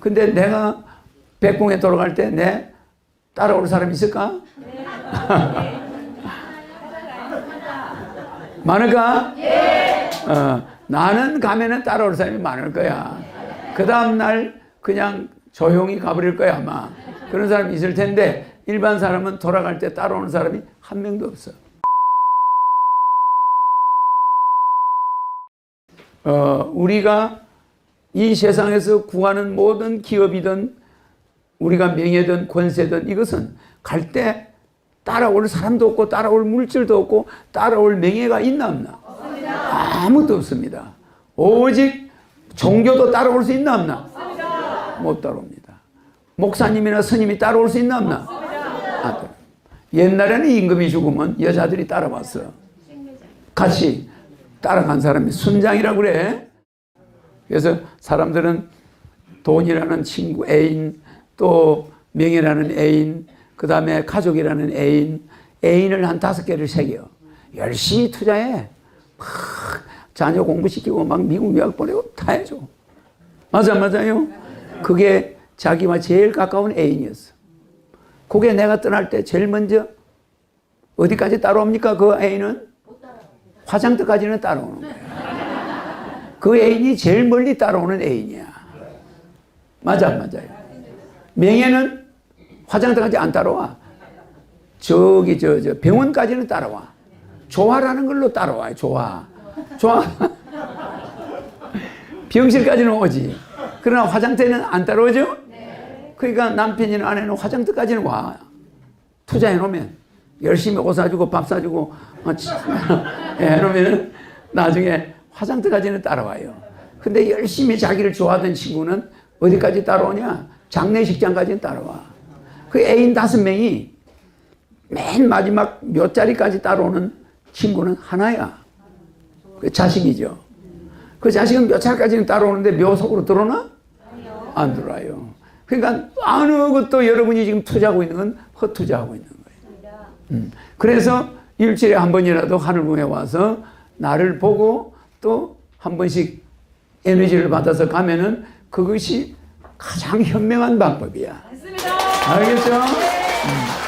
근데 내가 백궁에 돌아갈 때 내 따라올 사람 있을까? 많을까? 어, 나는 가면은 따라올 사람이 많을 거야. 그 다음날 그냥 조용히 가버릴 거야, 아마. 그런 사람이 있을 텐데, 일반 사람은 돌아갈 때 따라오는 사람이 한 명도 없어. 어, 우리가 이 세상에서 구하는 모든 기업이든 우리가 명예든 권세든 이것은 갈 때 따라올 사람도 없고 따라올 물질도 없고 따라올 명예가 있나 없나? 아무도 없습니다. 오직 종교도 따라올 수 있나 없나? 못 따라옵니다. 목사님이나 스님이 따라올 수 있나 없나? 안 따라. 옛날에는 임금이 죽으면 여자들이 따라왔어. 같이 따라간 사람이 순장이라고 그래. 그래서 사람들은 돈이라는 친구, 애인, 또 명예라는 애인, 그 다음에 가족이라는 애인, 애인을 한 다섯 개를 새겨. 열심히 투자해. 막 자녀 공부시키고 막 미국 유학 보내고 다 해줘. 맞아, 맞아요? 그게 자기와 제일 가까운 애인이었어. 그게 내가 떠날 때 제일 먼저 어디까지 따라옵니까? 그 애인은? 화장터까지는 따라오는 거야. 그 애인이 제일 멀리 따라오는 애인이야. 맞아, 맞아요. 명예는 화장터까지 안 따라와. 저기, 저, 저, 병원까지는 따라와. 조화라는 걸로 따라와요, 조화. 조화. 병실까지는 오지. 그러나 화장터는 안 따라오죠? 그러니까 남편이나 아내는 화장터까지는 와. 투자해 놓으면. 열심히 옷 사주고 밥 사주고 어, 치- 해놓으면 나중에 화장터까지는 따라와요. 근데 열심히 자기를 좋아하던 친구는 어디까지 따라오냐? 장례식장까지는 따라와. 그 애인 다섯 명이 맨 마지막 몇 자리까지 따라오는 친구는 하나야. 그 자식이죠. 그 자식은 몇 차까지는 따라오는데 묘속으로 들어오나? 안 들어와요. 그러니까 아무것도 여러분이 지금 투자하고 있는 건 헛투자하고 있는 거예요. 음. 그래서 일주일에 한 번이라도 하늘궁에 와서 나를 보고 또 한 번씩 에너지를 받아서 가면은 그것이 가장 현명한 방법이야. 알겠죠? 음.